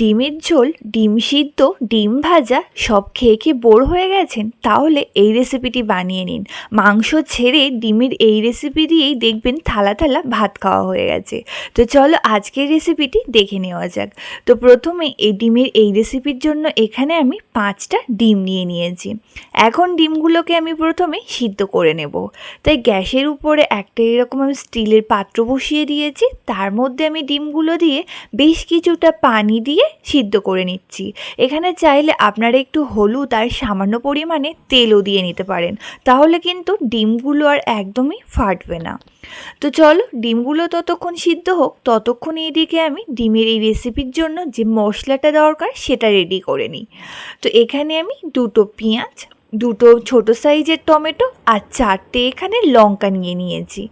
ডিমের ঝোল, ডিম সিদ্ধ, ডিম ভাজা, সব খেয়ে খেয়ে বোর হয়ে গেছেন? তাহলে এই রেসিপিটি বানিয়ে নিন। মাংস ছেড়ে ডিমের এই রেসিপি দিয়েই দেখবেন থালা থালা ভাত খাওয়া হয়ে গেছে। তো চলো আজকের রেসিপিটি দেখে নেওয়া যাক। তো প্রথমে এই ডিমের এই রেসিপির জন্য এখানে আমি পাঁচটা ডিম নিয়ে নিয়েছি। এখন ডিমগুলোকে আমি প্রথমে সিদ্ধ করে নেব। তাই গ্যাসের উপরে একটা এরকম আমি স্টিলের পাত্র বসিয়ে দিয়েছি। তার মধ্যে আমি ডিমগুলো দিয়ে বেশ কিছুটা পানি দিয়ে সিদ্ধ করে নিচ্ছি। এখানে চাইলে আপনারা একটু হলুদ আর সামান্য পরিমাণে তেলও দিয়ে নিতে পারেন। তাহলে কিন্তু ডিমগুলো আর একদমই ফাটবে না। তো চলো, ডিমগুলো ততক্ষণ সিদ্ধ হোক, ততক্ষণ এইদিকে আমি ডিমের এই রেসিপির জন্য যে মশলাটা দরকার সেটা রেডি করে নিই। তো এখানে আমি দুটো পেঁয়াজ দুটো ছোট সাইজের টমেটো আর চারটে এখানে লঙ্কা নিয়ে নিয়েছি।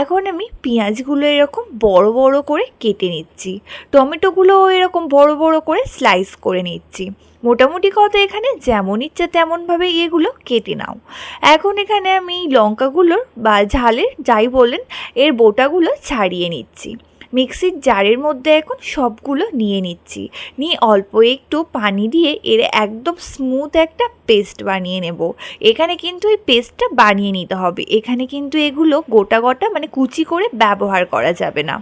এখন আমি পেঁয়াজগুলো এরকম বড় বড় করে কেটে নিচ্ছি। টমেটোগুলোও এরকম বড় বড় করে স্লাইস করে নিচ্ছি। মোটামুটি কথা এখানে যেমন ইচ্ছা তেমনভাবে এগুলো কেটে নাও। এখন এখানে আমি লঙ্কাগুলোর বা ঝালের যাই বলেন, এর বোটাগুলো ছাড়িয়ে নিচ্ছি। মিক্সির জারের মধ্যে এখন সবগুলো নিয়ে নিচ্ছি। নিয়ে অল্প একটু পানি দিয়ে এর একদম স্মুথ একটা পেস্ট বানিয়ে নেব। এখানে কিন্তু এই পেস্টটা বানিয়ে নিতে হবে। এখানে কিন্তু এগুলো গোটা গোটা মানে কুচি করে ব্যবহার করা যাবে না।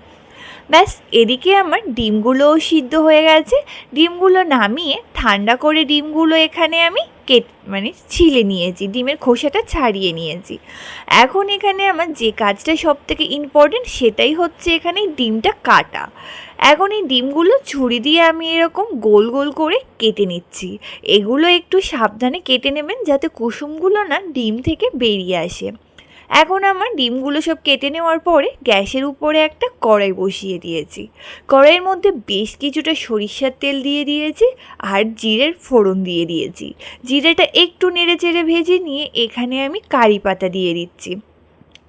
ব্যাস, এদিকে আমার ডিমগুলোও সিদ্ধ হয়ে গেছে। ডিমগুলো নামিয়ে ঠান্ডা করে ডিমগুলো এখানে আমি কেট মানে ছিলে নিয়েছি, ডিমের খোসাটা ছাড়িয়ে নিয়েছি। এখন এখানে আমার যে কাজটা সব থেকে ইম্পর্টেন্ট সেটাই হচ্ছে এখানে ডিমটা কাটা। এখন এই ডিমগুলো ছুরি দিয়ে আমি এরকম গোল গোল করে কেটে নিচ্ছি। এগুলো একটু সাবধানে কেটে নেবেন যাতে কুসুমগুলো না ডিম থেকে বেরিয়ে আসে। এখন আমার ডিমগুলো সব কেটে নেওয়ার পরে গ্যাসের উপরে একটা কড়াই বসিয়ে দিয়েছি। কড়াইয়ের মধ্যে বেশ কিছুটা সরিষার তেল দিয়ে দিয়েছি আর জিরের ফোড়ন দিয়ে দিয়েছি। জিরেটা একটু নেড়ে চেড়ে ভেজে নিয়ে এখানে আমি কারি পাতা দিয়ে দিচ্ছি।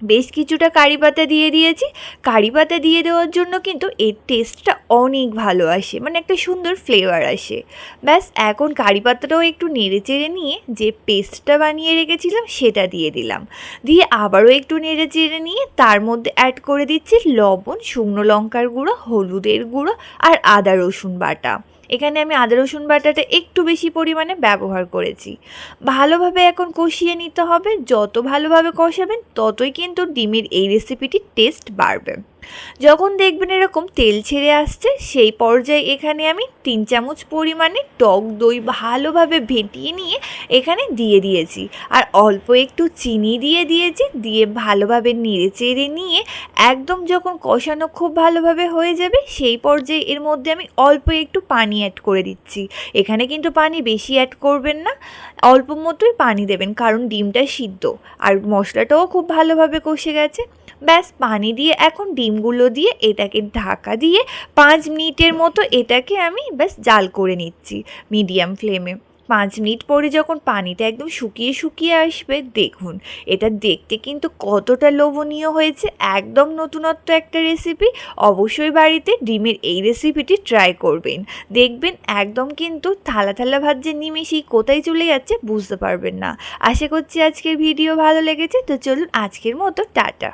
বেশ কিছুটা কারি পাতা দিয়ে দিয়েছি। কারি পাতা দিয়ে দেওয়ার জন্য কিন্তু এর টেস্টটা অনেক ভালো আসে মানে একটা সুন্দর ফ্লেভার আসে। ব্যাস, এখন কারি পাতাটাও একটু নেড়ে চেড়ে নিয়ে যে পেস্টটা বানিয়ে রেখেছিলাম সেটা দিয়ে দিলাম। দিয়ে আবারও একটু নেড়ে চেড়ে নিয়ে তার মধ্যে অ্যাড করে দিচ্ছি লবণ, শুকনো লঙ্কার গুঁড়ো, হলুদের গুঁড়ো আর আদা রসুন বাটা। এখানে আমি আদা, রসুন বাটাটা একটু বেশি পরিমাণে ব্যবহার করেছি। ভালোভাবে এখন কষিয়ে নিতে হবে। যত ভালোভাবে কষাবেন, ততই কিন্তু ডিমের এই রেসিপিটির টেস্ট বাড়বে। যখন দেখবেন এরকম তেল ছেড়ে আসছে, সেই পর্যায়ে এখানে আমি তিন চামচ পরিমাণে টক দই ভালোভাবে ভেটিয়ে নিয়ে এখানে দিয়ে দিয়েছি। আর অল্প একটু চিনি দিয়ে দিয়েছি, দিয়ে ভালোভাবে নেড়ে চেড়ে নিয়ে একদম যখন কষানো খুব ভালোভাবে হয়ে যাবে, সেই পর্যায়ে এর মধ্যে আমি অল্প একটু পানি অ্যাড করে দিচ্ছি। এখানে কিন্তু পানি বেশি অ্যাড করবেন না, অল্প মতোই পানি দেবেন কারণ ডিমটা সিদ্ধ। আর মশলাটাও খুব ভালোভাবে কষে গেছে। ব্যাস, পানি দিয়ে এখন ডিমগুলো দিয়ে এটাকে ঢাকা দিয়ে পাঁচ মিনিটের মতো এটাকে আমি ব্যাস জাল করে নিচ্ছি মিডিয়াম ফ্লেমে। পাঁচ মিনিট পরে যখন পানিটা একদম শুকিয়ে শুকিয়ে আসবে, দেখুন, এটা দেখতে কিন্তু কতটা লোভনীয় হয়েছে, একদম নতুনত্ব একটা রেসিপি অবশ্যই বাড়িতে ডিমের এই রেসিপিটি ট্রাই করবেন। দেখবেন একদম কিন্তু থালা থালা ভাত যে নিমেষেই কোথায় চলে যাচ্ছে বুঝতে পারবেন না। আশা করছি আজকের ভিডিও ভালো লেগেছে, তো চলুন আজকের মতো, টাটা।